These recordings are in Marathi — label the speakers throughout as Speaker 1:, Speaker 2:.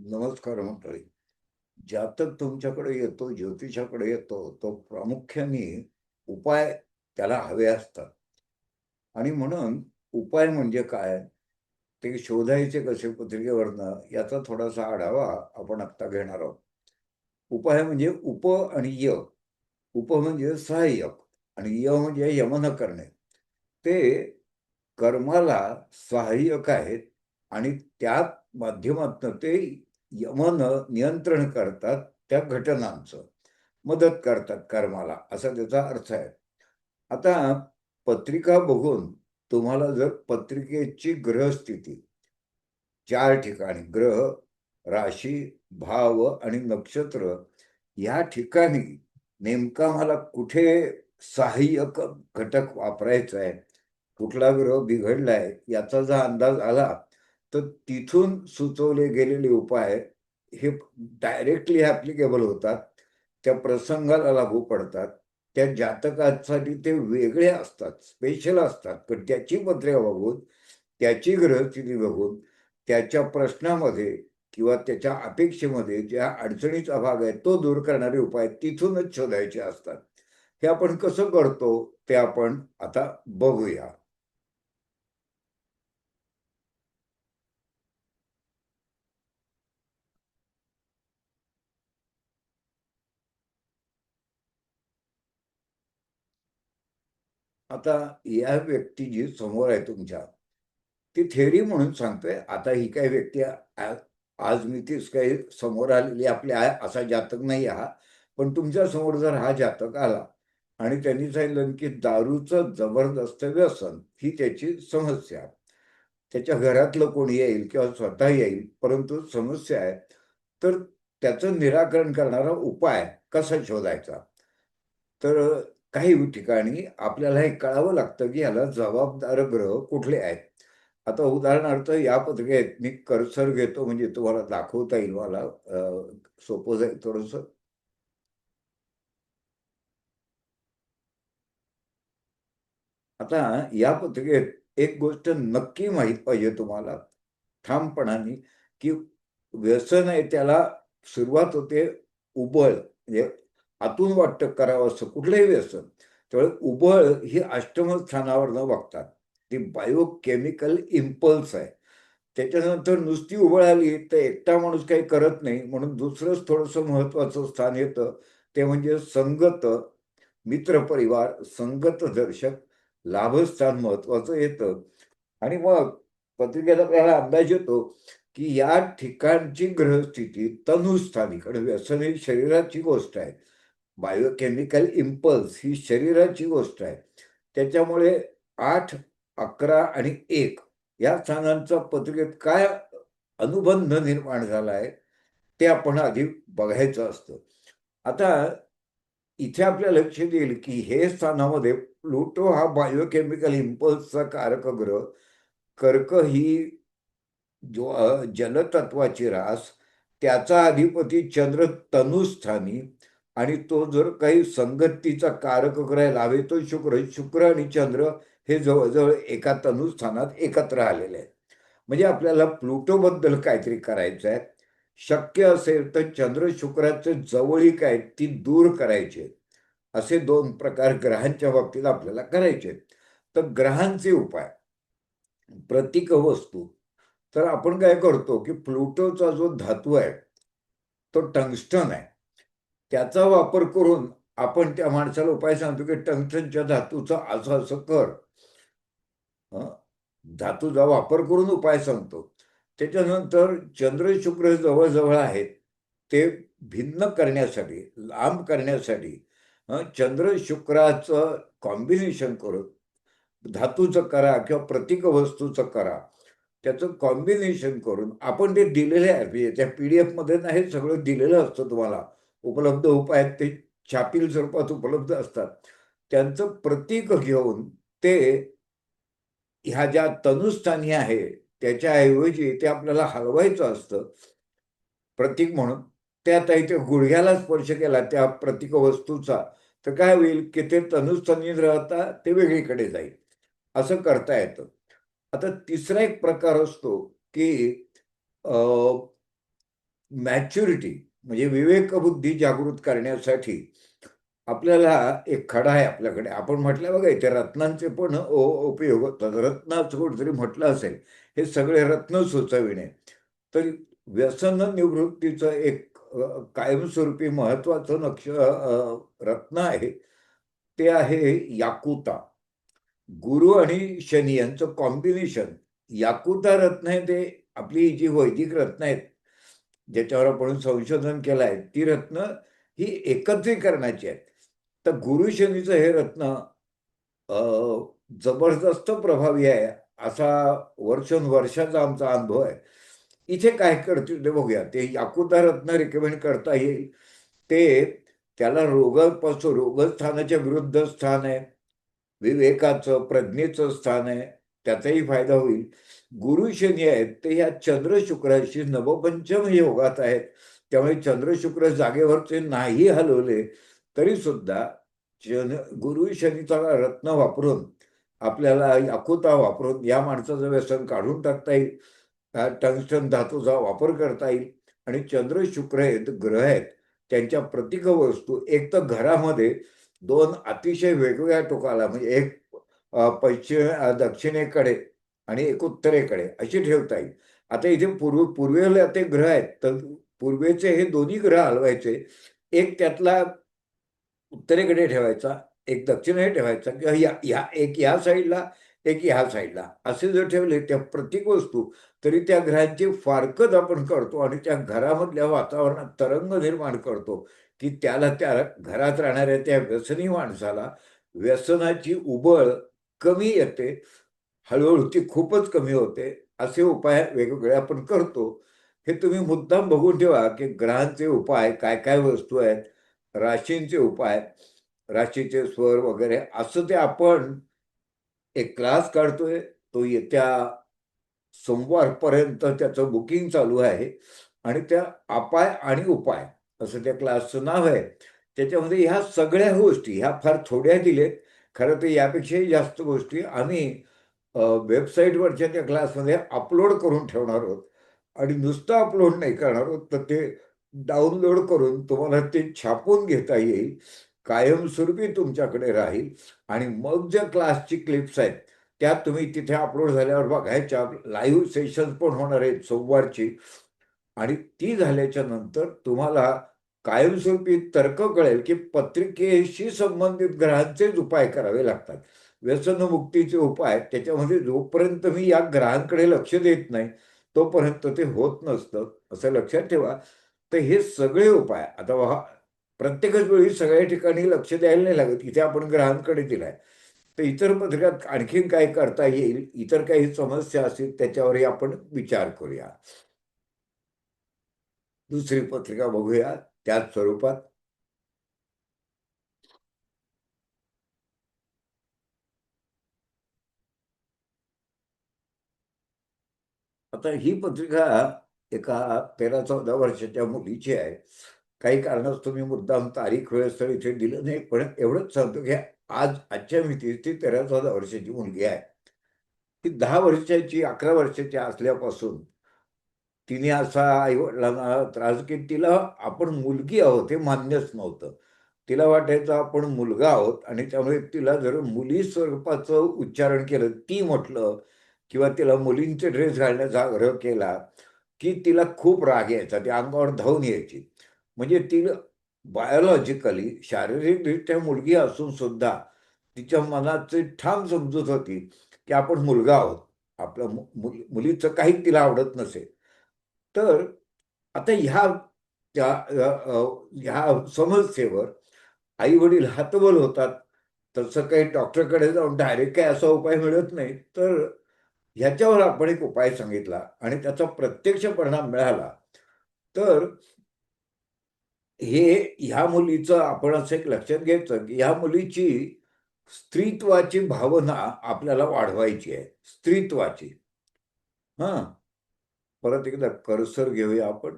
Speaker 1: नमस्कार मंडळी. जातक तुमच्याकडे येतो ज्योतिषाकडे येतो तो प्रामुख्याने उपाय त्याला हवे असतात. आणि म्हणून उपाय म्हणजे काय? ते शोधायचे कसे पत्रिकेवरनं? याचा थोडासा आढावा आपण आत्ता घेणार आहोत. उपाय म्हणजे उप आणि य. उप म्हणजे सहाय्यक आणि य म्हणजे यमन करणे. ते कर्माला सहाय्यक आहेत आणि त्या माध्यमातनं ते यमन नियंत्रण करतात त्या घटनांचं. मदत करतात कर्माला असा त्याचा अर्थ आहे. आता पत्रिका बघून तुम्हाला जर पत्रिकेची ग्रहस्थिती चार ठिकाणी ग्रह राशी भाव आणि नक्षत्र या ठिकाणी नेमका मला कुठे सहाय्यक घटक वापरायचा आहे कुठला ग्रह बिघडलाय याचा जर अंदाज आला तर तिथून सुचवले गेलेले उपाय हे डायरेक्टली ॲप्लिकेबल होतात. त्या प्रसंगाला लागू पडतात. त्या जातकासाठी ते वेगळे असतात स्पेशल असतात. पण त्याची पत्रे बघून त्याची ग्रहस्थिती बघून त्याच्या प्रश्नामध्ये किंवा त्याच्या अपेक्षेमध्ये ज्या अडचणीचा भाग आहे तो दूर करणारे उपाय तिथूनच शोधायचे असतात. हे आपण कसं करतो ते आपण आता बघूया. आता या व्यक्ती जी समोर आहे तुमच्या ती थेरी म्हणून सांगतोय आता ही काही व्यक्ती आज मी तीच काही समोर आलेली आपली आहे असा जातक नाही हा पण तुमच्यासमोर जर हा जातक आला आणि त्यांनी सांगितलं की दारूचं जबरदस्त व्यसन ही त्याची समस्या. त्याच्या घरातलं कोणी येईल किंवा स्वतः येईल परंतु समस्या आहे तर त्याचं निराकरण करणारा उपाय कसा शोधायचा? तर काही ठिकाणी आपल्याला हे कळावं लागतं की ह्याला जबाबदार ग्रह कुठले आहेत. आता उदाहरणार्थ या पत्रिकेत मी कर्सर घेतो म्हणजे तुम्हाला दाखवता येईल मला सोपं जाईल थोडस. आता या पत्रिकेत एक गोष्ट नक्की माहीत पाहिजे तुम्हाला ठामपणाने की व्यसन आहे त्याला सुरुवात होते उबळ म्हणजे आतून वाटतं करावं असं कुठलंही व्यसन. त्यामुळे उबळ ही अष्टम स्थानावर न बघतात ती बायोकेमिकल इम्पल्स आहे. त्याच्यानंतर नुसती उबळ आली तर एकटा माणूस काही करत नाही म्हणून दुसरंच थोडंसं महत्वाचं स्थान येतं. ते म्हणजे संगत मित्रपरिवार संगत दर्शक लाभस्थान महत्वाचं येतं. आणि मग पत्रिकेला आपल्याला अंदाज येतो की या ठिकाणची ग्रहस्थिती तनुस्थानी कारण व्यसन ही शरीराची गोष्ट आहे. बायोकेमिकल इम्पल्स ही शरीराची गोष्ट आहे. त्याच्यामुळे आठ अकरा आणि एक या स्थानांचा पत्रिकेत काय अनुबंध निर्माण झाला आहे ते आपण आधी बघायचं असतं. आता इथे आपल्या लक्ष येईल की हे स्थानामध्ये प्लुटो हा बायोकेमिकल इम्पल्सचा कारक ग्रह कर्क ही जो जलतत्वाची रास त्याचा अधिपती चंद्र तनुस्थानी. आणि तो जर काही संगतीचा कारक ग्रह लावे तो शुक्र शुक्र आणि चंद्र हे जवळजवळ एका तनुस्थानात एकत्र आलेले आहेत. म्हणजे आपल्याला प्लुटोबद्दल काहीतरी करायचं आहे. शक्य असेल तर चंद्र शुक्राचे जवळीक आहेत ती दूर करायचे. असे दोन प्रकार ग्रहांच्या बाबतीत आपल्याला करायचे. तर ग्रहांचे उपाय. प्रतीक वस्तू. तर आपण काय करतो की प्लुटोचा जो धातू आहे तो टंगस्टन आहे. त्याचा वापर करून आपण त्या माणसाला उपाय सांगतो की टंगटनच्या धातूचा असं असं कर. धातूचा वापर करून उपाय सांगतो. त्याच्यानंतर चंद्र शुक्र जवळजवळ आहेत. ते भिन्न करण्यासाठी लांब करण्यासाठी चंद्र शुक्राचं कॉम्बिनेशन करून धातूचं करा किंवा प्रतीक वस्तूचं करा. त्याचं कॉम्बिनेशन करून आपण ते दिलेले आहे. म्हणजे त्या पी डी एफमध्ये नाही सगळं दिलेलं असतं तुम्हाला. उपलब्ध उपाय ते छापील स्वरूपात उपलब्ध असतात. त्यांचं प्रतीक घेऊन ते ह्या ज्या तनुस्थानी आहे त्याच्याऐवजी ते आपल्याला हलवायचं असतं. प्रतीक म्हणून त्या इथे गुडघ्याला स्पर्श केला त्या प्रतीक वस्तूचा. तर काय होईल की ते तनुस्थानी राहता ते वेगळीकडे जाईल. असं करता येतं. आता तिसरा एक प्रकार असतो की मॅच्युरिटी. म्हणजे विवेक बुद्धी जागृत करण्यासाठी आपल्याला एक खडा आहे आपल्याकडे. आपण म्हटलं बघा इथे रत्नांचे पण उपयोग होतात रत्नाचं कुठेतरी म्हटलं असेल हे सगळे रत्न सुचविणे. तर व्यसन निवृत्तीचं एक कायमस्वरूपी महत्वाचं नक्ष रत्न आहे ते आहे याकुता. गुरु आणि शनी यांचं कॉम्बिनेशन याकुता रत्न आहे ते आपली जी वैदिक रत्न आहेत ज्याच्यावर आपण संशोधन केलं आहे ती रत्न ही एकत्रीकरणाची आहेत. तर गुरु शनीचं हे रत्न जबरदस्त प्रभावी आहे असा वर्षाचा आमचा अनुभव आहे. इथे काय करते ते बघूया. ते याकुदा रत्न रिकमेंड करता येईल. ते त्याला रोगापासून रोगस्थानाच्या विरुद्ध स्थान आहे. विवेकाचं प्रज्ञेचं स्थान आहे. त्याचाही फायदा होईल. गुरु शनी आहेत ते या चंद्र शुक्राशी नवपंचम योगात आहेत. त्यामुळे चंद्र शुक्र जागेवरचे नाही हलवले तरी सुद्धा गुरु शनीचा रत्न वापरून आपल्याला अकुता वापरून या माणसाचं व्यसन काढून टाकता येईल. टंगस्टन धातूचा वापर करता येईल. आणि चंद्र शुक्र आहेत ग्रह आहेत त्यांच्या प्रतीक वस्तू एक तर घरामध्ये दोन अतिशय वेगवेगळ्या टोकाला म्हणजे एक पश्चिम दक्षिणेकडे आणि एक उत्तरेकडे अशी ठेवता येईल. आता इथे पूर्व पूर्वेला ते ग्रह आहेत तर पूर्वेचे हे दोन्ही ग्रह हलवायचे. एक त्यातला उत्तरेकडे ठेवायचा एक दक्षिणेकडे ठेवायचा किंवा या ह्या एक ह्या साईडला एक ह्या साईडला. असे जर ठेवले त्या प्रत्येक वस्तू तरी त्या ग्रहांची फारकत आपण करतो आणि त्या घरामधल्या वातावरणात तरंग निर्माण करतो की त्याला त्या घरात राहणाऱ्या त्या व्यसनी माणसाला व्यसनाची उबळ कमी येते हळूहळू ती खूपच कमी होते. असे उपाय वेगवेगळे आपण करतो. हे तुम्ही मुद्दाम बघून ठेवा की ग्रहांचे उपाय काय काय वस्तू आहेत राशींचे उपाय राशीचे स्वर वगैरे असं ते आपण एक क्लास काढतोय. तो येत्या सोमवारपर्यंत त्याचं बुकिंग चालू आहे. आणि त्या अपाय आणि उपाय असं त्या क्लासचं नाव आहे. त्याच्यामध्ये ह्या सगळ्या गोष्टी ह्या फार थोड्या दिलेत. खरं तर यापेक्षाही जास्त गोष्टी आम्ही वेबसाईटवरच्या त्या क्लासमध्ये अपलोड करून ठेवणार आहोत आणि नुसतं अपलोड नाही करणार आहोत तर ते डाउनलोड करून तुम्हाला ते छापून घेता येईल कायमस्वरूपी तुमच्याकडे राहील. आणि मग ज्या क्लासची क्लिप्स आहेत त्या तुम्ही तिथे अपलोड झाल्यावर बघायच्या लाईव्ह सेशन्स पण होणार आहेत सोमवारची. आणि ती झाल्याच्यानंतर तुम्हाला कायमस्वरूपी तर्क कळेल की पत्रिकेशी संबंधित ग्रहांचेच उपाय करावे लागतात. व्यसनमुक्तीचे उपाय त्याच्यामध्ये जोपर्यंत मी या ग्रहांकडे लक्ष देत नाही तोपर्यंत ते होत नसतं असं लक्षात ठेवा. तर हे सगळे उपाय आता प्रत्येकच वेळी सगळ्या ठिकाणी लक्ष द्यायला नाही लागत इथे आपण ग्रहांकडे दिलाय. तर इतर पत्रकात आणखीन काय करता येईल इतर काही समस्या असतील त्याच्यावरही आपण विचार करूया. दुसरी पत्रिका बघूया त्याच स्वरूपात. आता ही पत्रिका एका तेरा चौदा वर्षाच्या मुलीची आहे. काही कारणास्तव तुम्ही मुद्दाम तारीख वेळस्थळ इथे दिलं नाही पण एवढंच सांगतो की आज आजच्या मितीत ती तेरा चौदा वर्षाची मुलगी आहे. ती दहा वर्षाची अकरा वर्षाची असल्यापासून तिने असा आईवडिलांना त्रास की तिला आपण मुलगी आहोत हे मान्यच नव्हतं. तिला वाटायचं आपण मुलगा आहोत आणि त्यामुळे तिला जर मुली स्वरूपाचं उच्चारण केलं ती म्हटलं किंवा तिला मुलींचे ड्रेस घालण्याचा आग्रह केला की तिला खूप राग यायचा ती अंगावर धावून यायची. म्हणजे ती बायोलॉजिकली शारीरिकरित्या मुलगी असून सुद्धा तिच्या मनाची ठाम समजूत होती की आपण मुलगा आहोत. आपलं मुलीचं काही तिला आवडत नसेल. तर आता ह्या त्या ह्या समस्येवर आई वडील हातबल होतात. तसं काही डॉक्टरकडे जाऊन डायरेक्ट काही असा उपाय मिळत नाही. तर ह्याच्यावर आपण एक उपाय सांगितला आणि त्याचा प्रत्यक्ष परिणाम मिळाला. तर हे ह्या मुलीचं आपण असं एक लक्षात घ्यायचं की ह्या मुलीची स्त्रीत्वाची भावना आपल्याला वाढवायची आहे. स्त्रीत्वाची. हा. परत एकदा करसर घेऊया आपण.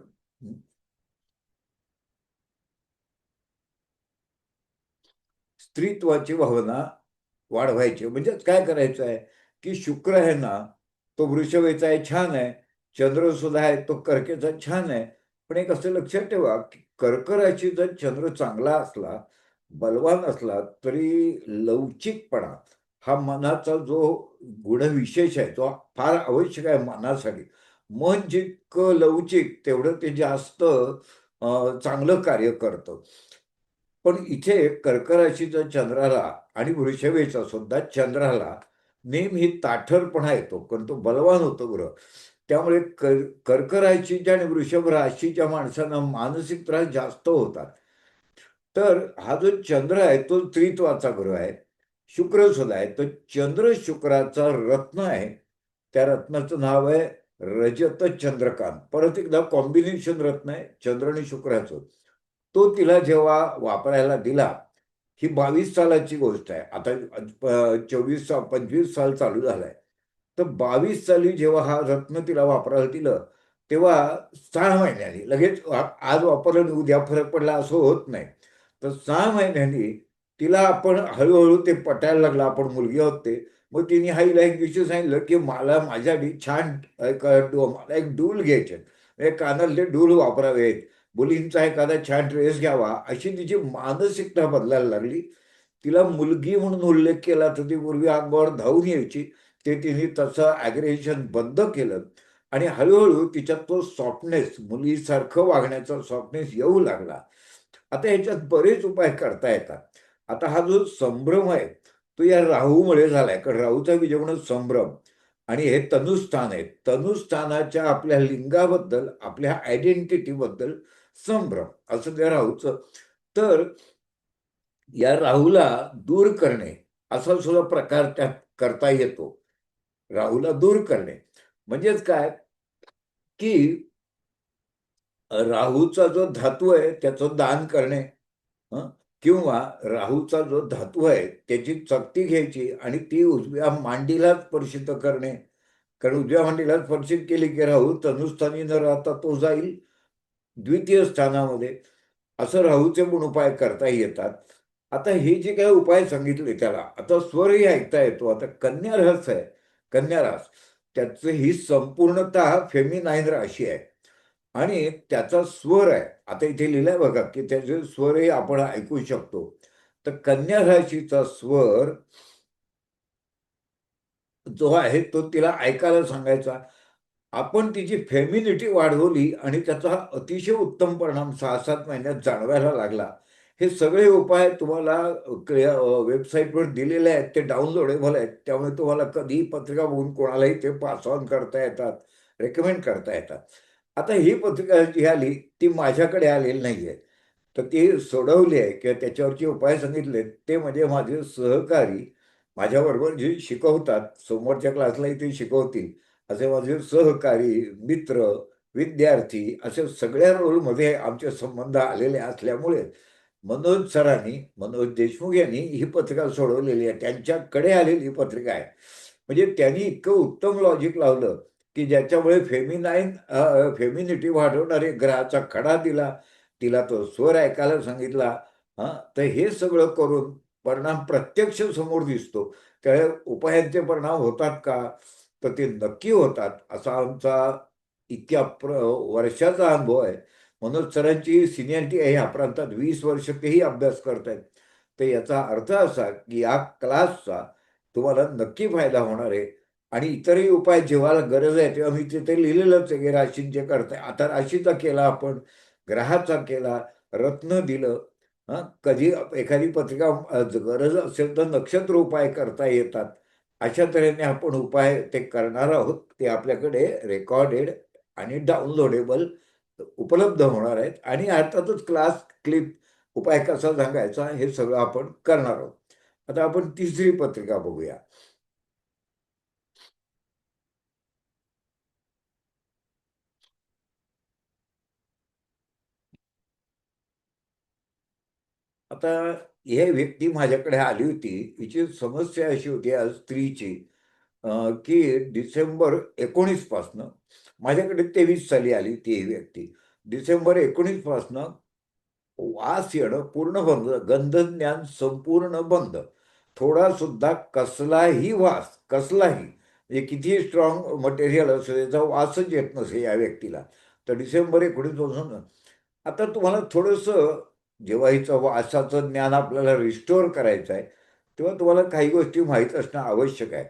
Speaker 1: स्त्रीत्वाची भावना वाढवायची. म्हणजेच काय करायचं आहे की शुक्र आहे ना तो वृषवेचा आहे छान आहे. चंद्र सुद्धा आहे तो कर्केचा छान आहे. पण एक असं लक्षात ठेवा की कर्क राशी जर चंद्र चांगला असला बलवान असला तरी लवचिकपणा हा मनाचा जो गुणविशेष आहे तो फार आवश्यक आहे मनासाठी. मन जितकं लवचिक तेवढं ते जास्त चांगलं कार्य करतं. पण इथे कर्क राशीचा चंद्राला आणि वृषभेचा सुद्धा चंद्राला नेहमी ताठरपणा येतो कारण तो बलवान होतो ग्रह. त्यामुळे कर कर्क राशीच्या आणि वृषभ राशीच्या माणसांना मानसिक त्रास जास्त होतात. तर हा जो चंद्र आहे तो त्रित्वाचा ग्रह आहे. शुक्र सुद्धा आहे. तर चंद्र शुक्राचा रत्न आहे. त्या रत्नाचं नाव आहे रजत चंद्रकांत. परत एकदा कॉम्बिनेशन रत्न आहे चंद्र आणि शुक्राचं. तो तिला जेव्हा वापरायला दिला ही बावीस सालाची गोष्ट आहे. आता चोवीस साल पंचवीस साल चालू झालाय. तर बावीस साली जेव्हा हा रत्न तिला वापरायला दिलं तेव्हा सहा महिन्यांनी लगेच आज वापरलं उद्या फरक पडला असं होत नाही. तर सहा महिन्यांनी तिला आपण हळूहळू ते पटायला लागलं आपण मुलगी आहोत ते. मग तिने हाईला एक विषय सांगितलं की मला माझ्यासाठी छान एक मला एक डूल घ्यायचे म्हणजे कानातले डूल वापरावेत. मुलींचा एखादा छान ड्रेस घ्यावा अशी तिची मानसिकता बदलायला लागली. तिला मुलगी म्हणून उल्लेख केला तर ती पूर्वी अंगावर धावून यायची. ते तिने तसं ॲग्रेशन बंद केलं आणि हळूहळू तिच्यात तो सॉफ्टनेस मुलीसारखं वागण्याचा सॉफ्टनेस येऊ लागला. आता ह्याच्यात बरेच उपाय करता येतात. आता हा जो संभ्रम आहे तो या राहूमुळे झालाय. कारण राहूचा विजय संभ्रम आणि हे तनुस्थान आहे. तनुस्थानाच्या आपल्या लिंगाबद्दल आपल्या आयडेंटिटीबद्दल संभ्रम असं त्या राहूचं. तर या राहूला दूर करणे असा सुद्धा प्रकार त्यात करता येतो. राहूला दूर करणे. म्हणजेच काय? की राहूचा जो धातू आहे त्याचं दान करणे किंवा राहूचा जो धातू आहे त्याची चकती घ्यायची आणि ती उजव्या मांडीला स्पर्शित करणे. कारण उजव्या मांडीला स्पर्शित केली की राहू तनुस्थानी न राहता तो जाईल. द्वितीय स्थानामध्ये असं राहूचे पण उपाय करता येतात. आता हे जे काही उपाय सांगितले त्याला आता स्वरही ऐकता येतो. आता कन्या रहस्य आहे. कन्या रास. त्याचं ही संपूर्णतः फेमिनाईन राशी आहे. आणि त्याचा स्वर आहे. आता इथे लिहिलंय बघा की त्याचे स्वरही आपण ऐकू शकतो. तर कन्या राशीचा स्वर जो आहे तो तिला ऐकायला सांगायचा. आपण तिची फेमिनिटी वाढवली आणि त्याचा अतिशय उत्तम परिणाम सहा सात महिन्यात जाणवायला लागला. हे सगळे उपाय तुम्हाला वेबसाईटवर दिलेले आहेत ते डाउनलोडेबल आहेत त्यामुळे तुम्हाला कधीही पत्रिका बघून कोणालाही ते पास ऑन करता येतात रेकमेंड करता येतात. आता ही पत्रिका जी आली ती माझ्याकडे आलेली नाही आहे तर ती सोडवली आहे किंवा त्याच्यावरचे उपाय सांगितले ते म्हणजे माझे सहकारी माझ्याबरोबर जे शिकवतात समोरच्या क्लासलाही ते शिकवतील. असे माझे सहकारी मित्र विद्यार्थी असे सगळ्या रोलमध्ये आमचे संबंध आलेले असल्यामुळे मनोज सरांनी मनोज देशमुख यांनी ही पत्रिका सोडवलेली आहे. त्यांच्याकडे आलेली पत्रिका आहे. म्हणजे त्यांनी इतकं उत्तम लॉजिक लावलं की ज्याच्यामुळे फेमिनाईन फेमिनिटी वाढवणारे ग्रहाचा खडा दिला तिला तो स्वर ऐकायला सांगितला. हां? तर हे सगळं करून परिणाम प्रत्यक्ष समोर दिसतो. त्या उपायांचे परिणाम होतात का? तर ते नक्की होतात असा आमचा इतक्या प्र वर्षाचा अनुभव आहे. मनोज सरांची सिनियरिटी आहे ह्या प्रांतात वीस वर्ष तेही अभ्यास करतायत. तर याचा अर्थ असा की या क्लासचा तुम्हाला नक्की फायदा होणार आहे. आणि इतरही उपाय जेव्हाला गरज आहे तेव्हा मी तिथे लिहिलेलंच आहे की राशींचे करताय. आता राशीचा केला आपण ग्रहाचा केला रत्न दिलं हां? कधी एखादी पत्रिका गरज असेल तर नक्षत्र उपाय करता येतात. अशा तऱ्हेने आपण उपाय ते करणार आहोत. ते आपल्याकडे रेकॉर्डेड आणि डाउनलोडेबल उपलब्ध होणार आहेत. आणि अर्थातच क्लास क्लिप उपाय कसा सांगायचा हे सगळं आपण करणार आहोत. आता आपण तिसरी पत्रिका बघूया. आता हे व्यक्ती माझ्याकडे आली होती. हिची समस्या अशी होती आज स्त्रीची की डिसेंबर एकोणीस पासनं माझ्याकडे तेवीस साली आली ती व्यक्ती. डिसेंबर एकोणीस पासनं वास येणं पूर्ण बंद गंधज्ञान संपूर्ण बंद. थोडा सुद्धा कसलाही वास कसलाही म्हणजे कितीही स्ट्रॉंग मटेरियल असो त्याचा वासच येत नसे या व्यक्तीला. तर डिसेंबर एकोणीसपासून आता तुम्हाला थोडंसं जेव्हा हिचं वासाचं ज्ञान आपल्याला रिस्टोअर करायचं आहे तेव्हा तुम्हाला काही गोष्टी माहीत असणं आवश्यक आहे.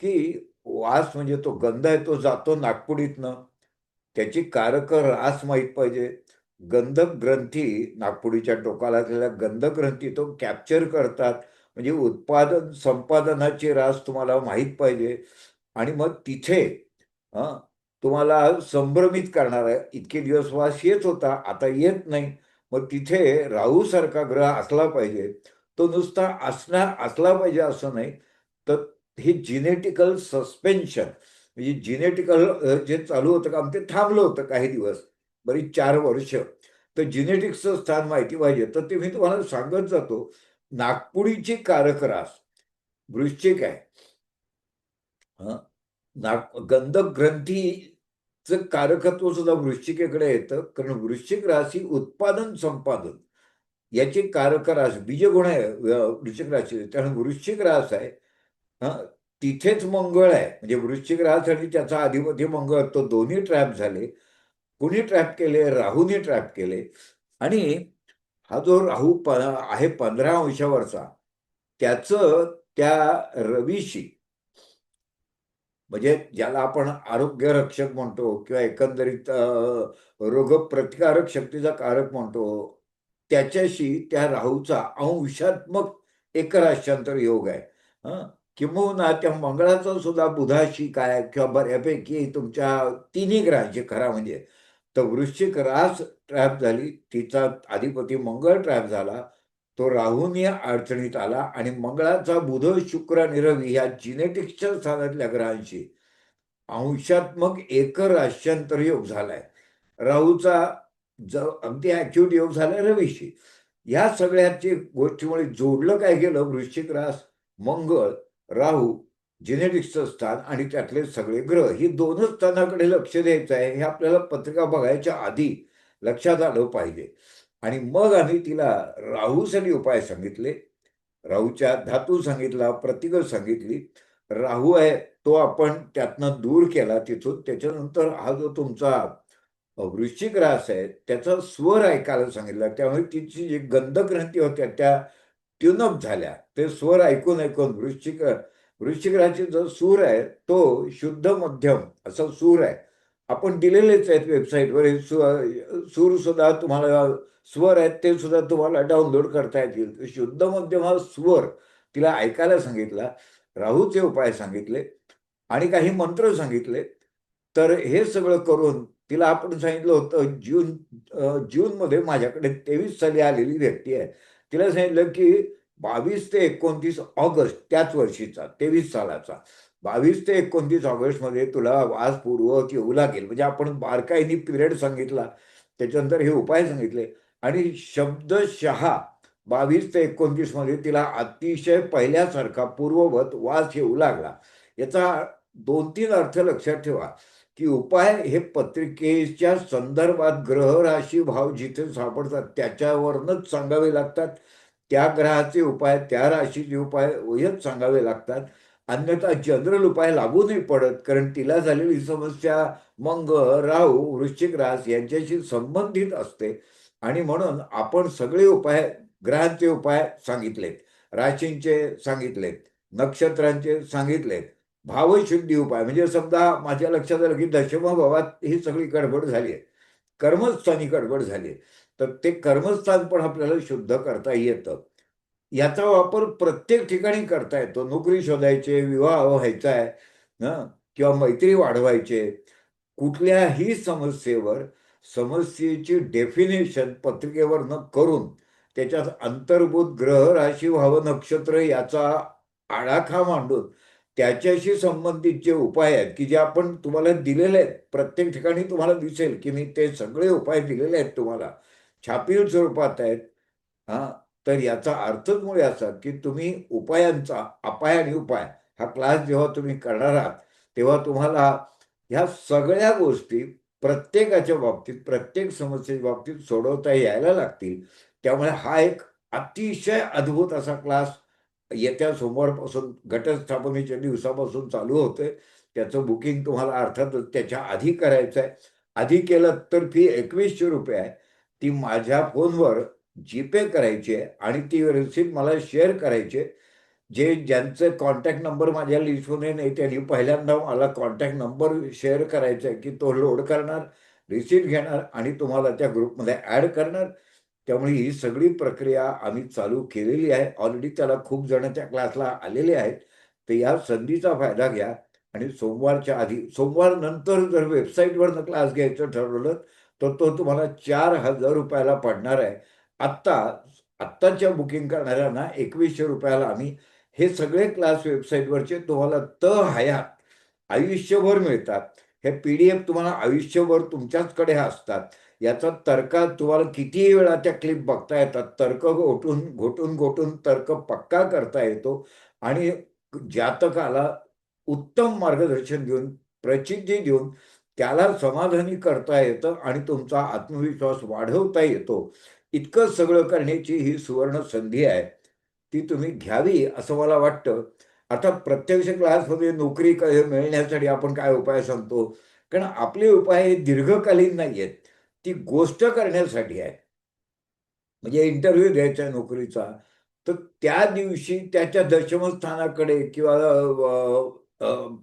Speaker 1: की वास म्हणजे तो गंध आहे तो जातो नागपुडीतनं. त्याची कारक रास माहीत पाहिजे. गंधक ग्रंथी नागपुडीच्या टोकाला असलेल्या गंधक ग्रंथी तो कॅप्चर करतात. म्हणजे उत्पादन संपादनाची रास तुम्हाला माहीत पाहिजे. आणि मग तिथे हं, तुम्हाला संभ्रमित करणार आहे. इतके दिवस वास येत होता आता येत नाही. मग तिथे राहू सारखा ग्रह असला पाहिजे. तो नुसता असणार असला पाहिजे असं नाही. तर हे जिनेटिकल सस्पेन्शन म्हणजे जिनेटिकल जे चालू होतं काम ते थांबलं होतं काही दिवस बरीच चार वर्ष. तर जिनेटिक्सचं स्थान माहिती पाहिजे. तर ते मी तुम्हाला सांगत जातो नागपुडीची कारक रास वृश्चिक आहे. नाग गंधक ग्रंथी कारकत्व सुद्धा वृश्चिकेकडे येतं कारण वृश्चिक राशी उत्पादन संपादन याची कारक रास बीजगुण आहे वृश्चिक राशी. त्यामुळे वृश्चिक रास आहे हा तिथेच मंगळ आहे. म्हणजे वृश्चिक रास आणि त्याचा अधिपती मंगळ तो दोन्ही ट्रॅप झाले. कुणी ट्रॅप केले? राहूने ट्रॅप केले. आणि हा जो राहू प आहे पंधरा अंशावरचा त्याचं त्या रवीशी म्हणजे ज्याला आपण आरोग्य रक्षक म्हणतो किंवा एकंदरीत रोगप्रतिकारक शक्तीचा कारक म्हणतो त्याच्याशी त्या राहूचा अंशात्मक एकराष्ट्रांतर योग आहे. किंबहुना त्या मंगळाचा सुद्धा बुधाशी काय किंवा बऱ्यापैकी तुमच्या तिन्ही ग्रहांची खरा म्हणजे. तर वृश्चिक रास ट्रॅप झाली तिचा अधिपती मंगळ ट्रॅप झाला तो राहूनी अडचणीत आला आणि मंगळाचा बुध शुक्र निरवी ह्या जिनेटिक्सच्या स्थानातल्या ग्रहांशी अंशात्मक एकर राष्ट्रांतर योग झालाय. राहूचा ज अगदी ऍक्युट योग झालाय रवीशी. ह्या सगळ्याची गोष्टीमुळे जोडलं काय गेलं? वृश्चिक रास मंगळ राहू जेनेटिक्सचं स्थान आणि त्यातले सगळे ग्रह. ही दोनच स्थानाकडे लक्ष द्यायचं आहे. हे आपल्याला पत्रिका बघायच्या आधी लक्षात आलं पाहिजे. आणि मग आम्ही तिला राहूसाठी उपाय सांगितले. राहूच्या धातू सांगितला प्रतिक सांगितली. राहू आहे तो आपण त्यातनं दूर केला तिथून. त्याच्यानंतर हा जो तुमचा वृश्चिक रास आहे त्याचा स्वर ऐकायला सांगितला. त्यामुळे तिची जी गंधग्रंथी होत्या त्या ट्युनअप झाल्या. ते स्वर ऐकून ऐकून वृश्चिक वृश्चिक राशीचा जो सूर आहे तो शुद्ध मध्यम असा सूर आहे. आपण दिलेलेच आहेत वेबसाईटवर हे सूर सुद्धा तुम्हाला स्वर आहेत ते सुद्धा तुम्हाला डाउनलोड करता येतील. शुद्ध मध्यम हा स्वर. तिला ऐकायला सांगितला राहूचे उपाय सांगितले आणि काही मंत्र सांगितले. तर हे सगळं करून तिला आपण सांगितलं होतं जून जूनमध्ये माझ्याकडे तेवीस साली आलेली व्यक्ती आहे. तिला सांगितलं की बावीस ते एकोणतीस ऑगस्ट त्याच वर्षीचा तेवीस सालाचा. बावीस ते एकोणतीस ऑगस्टमध्ये तुला वासपूर्वक येऊ लागेल. म्हणजे आपण बारकाईनी पिरियड सांगितला त्याच्यानंतर हे उपाय सांगितले आणि शब्दशहा बावीस ते एकोणतीसमध्ये तिला अतिशय पहिल्यासारखा पूर्ववत वास येऊ लागला. याचा दोन तीन अर्थ लक्षात ठेवा की उपाय हे पत्रिकेच्या संदर्भात ग्रह राशी भाव जिथे सापडतात त्याच्यावरनच सांगावे लागतात. त्या ग्रहाचे उपाय त्या राशीचे उपाय हेच सांगावे लागतात. अन्यथा जनरल उपाय लागू नाही पडत कारण तिला झालेली समस्या मंग राहू वृश्चिक रास यांच्याशी संबंधित असते. आणि म्हणून आपण सगळे उपाय ग्रहांचे उपाय सांगितलेत राशींचे सांगितलेत नक्षत्रांचे सांगितलेत भावशुद्धी उपाय. म्हणजे समजा माझ्या लक्षात आलं की दशमा भावात ही सगळी गडबड झाली आहे. कर्मस्थानी गडबड झाली आहे. तर ते कर्मस्थान पण आपल्याला शुद्ध करता येतं. याचा वापर प्रत्येक ठिकाणी करता येतो. नोकरी शोधायचे विवाह व्हायचा आहे ना? किंवा मैत्री वाढवायचे. कुठल्याही समस्येवर समस्येची डेफिनेशन पत्रिकेवर न करून त्याच्यात अंतर्भूत ग्रह राशी व्हावं नक्षत्र याचा आडाखा मांडून त्याच्याशी संबंधित जे उपाय आहेत की जे आपण तुम्हाला दिलेले आहेत प्रत्येक ठिकाणी तुम्हाला दिसेल की मी ते सगळे उपाय दिलेले आहेत तुम्हाला. छापील स्वरूपात आहेत हा? तर याचा अर्थच मुळे असा की तुम्ही उपायांचा अपाय आणि उपाय हा क्लास जेव्हा तुम्ही करणार आहात तेव्हा तुम्हाला ह्या सगळ्या गोष्टी प्रत्येकाच्या बाबतीत प्रत्येक समस्येच्या बाबतीत सोडवता यायला लागतील. त्यामुळे हा एक अतिशय अद्भुत असा क्लास येत्या सोमवारपासून घटस्थापनेच्या दिवसापासून चालू होतोय. त्याचं बुकिंग तुम्हाला अर्थातच त्याच्या आधी करायचं आहे आधी केलं तर फी एकवीसशे रुपये आहे. ती माझ्या फोनवर जीपे करायची आहे आणि ती रिसिप्ट मला शेअर करायची आहे. जे ज्यांचे कॉन्टॅक्ट नंबर माझ्या लिस्टमध्ये नाही त्यांनी पहिल्यांदा मला कॉन्टॅक्ट नंबर शेअर करायचा आहे की तो लोड करणार रिसिप्ट घेणार आणि तुम्हाला त्या ग्रुपमध्ये ॲड करणार. त्यामुळे ही सगळी प्रक्रिया आम्ही चालू केलेली आहे. ऑलरेडी त्याला खूप जण त्या क्लासला आलेले आहेत. तर या संधीचा फायदा घ्या आणि सोमवारच्या आधी सोमवार नंतर जर वेबसाईटवरनं क्लास घ्यायचं ठरवलं तर तो तुम्हाला चार हजार रुपयाला पडणार आहे. आत्ता आत्ताच्या बुकिंग करणाऱ्यांना एकवीसशे रुपयाला आम्ही हे सगळे क्लास वेबसाईटवरचे तुम्हाला त हयात आयुष्यभर मिळतात. हे पी डी एफ तुम्हाला आयुष्यभर तुमच्याचकडे असतात. याचा तर्का तुम्हाला कितीही वेळा त्या क्लिप बघता येतात. तर्क घोटून घोटून घोटून तर्क पक्का करता येतो. आणि जातकाला उत्तम मार्गदर्शन देऊन प्रचिती देऊन त्याला समाधानी करता येतं आणि तुमचा आत्मविश्वास वाढवता येतो. इतकं सगळं करण्याची ही सुवर्ण संधी आहे ती तुम्ही घ्यावी असं मला वाटतं. आता प्रत्यक्ष क्लासमध्ये नोकरी मिळण्यासाठी आपण काय उपाय सांगतो? कारण आपले उपाय हे दीर्घकालीन नाही आहेत ती गोष्ट करण्यासाठी आहे. म्हणजे इंटरव्ह्यू द्यायचा आहे नोकरीचा. तर त्या दिवशी त्याच्या दशमस्थानाकडे किंवा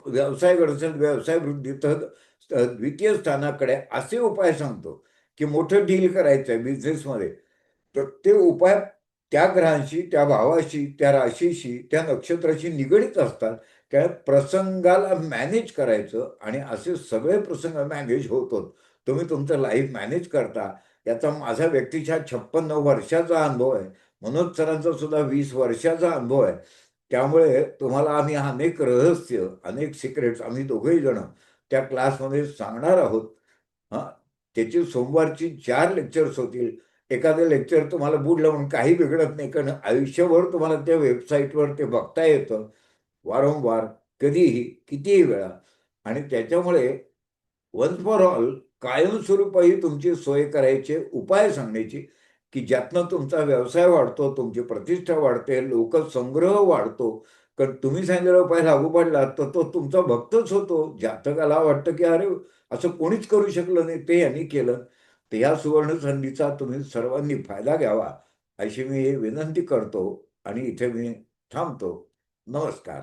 Speaker 1: व्यवसाय असेल व्यवसाय वृद्धी द्वितीय स्थानाकडे असे उपाय सांगतो. की मोठं डील करायचं आहे बिझनेसमध्ये तर ते उपाय त्या ग्रहांशी त्या भावाशी त्या राशीशी त्या नक्षत्राशी निगडीत असतात. त्या प्रसंगाला मॅनेज करायचं आणि असे सगळे प्रसंग मॅनेज होतात तुम्ही तुमचं लाईफ मॅनेज करता. याचा माझा व्यक्तीच्या छप्पन्न वर्षाचा अनुभव आहे. मनोज सरांचा सुद्धा वीस वर्षाचा अनुभव आहे. त्यामुळे तुम्हाला आम्ही अनेक रहस्य अनेक सिक्रेट्स आम्ही दोघेही जण त्या क्लासमध्ये सांगणार आहोत. हां? त्याची सोमवारची चार लेक्चर्स होतील. एखादं लेक्चर तुम्हाला बुडलं म्हणून काही बिघडत नाही कारण आयुष्यभर तुम्हाला त्या वेबसाईटवर ते बघता येतं. वारंवार कधीही कितीही वेळा. आणि त्याच्यामुळे वन फॉर ऑल कायमस्वरूपही तुमची सोय करायचे उपाय सांगण्याची की ज्यातनं तुमचा व्यवसाय वाढतो तुमची प्रतिष्ठा वाढते लोकसंग्रह वाढतो कारण तुम्ही सांगितलेला उपाय लागू पडला तर तो तुमचा भक्तच होतो. जातकाला वाटतं की अरे असं कोणीच करू शकलं नाही. ते यांनी केलं. तर या सुवर्ण संधीचा तुम्ही सर्वांनी फायदा घ्यावा अशी मी विनंती करतो आणि इथे मी थांबतो. नमस्कार.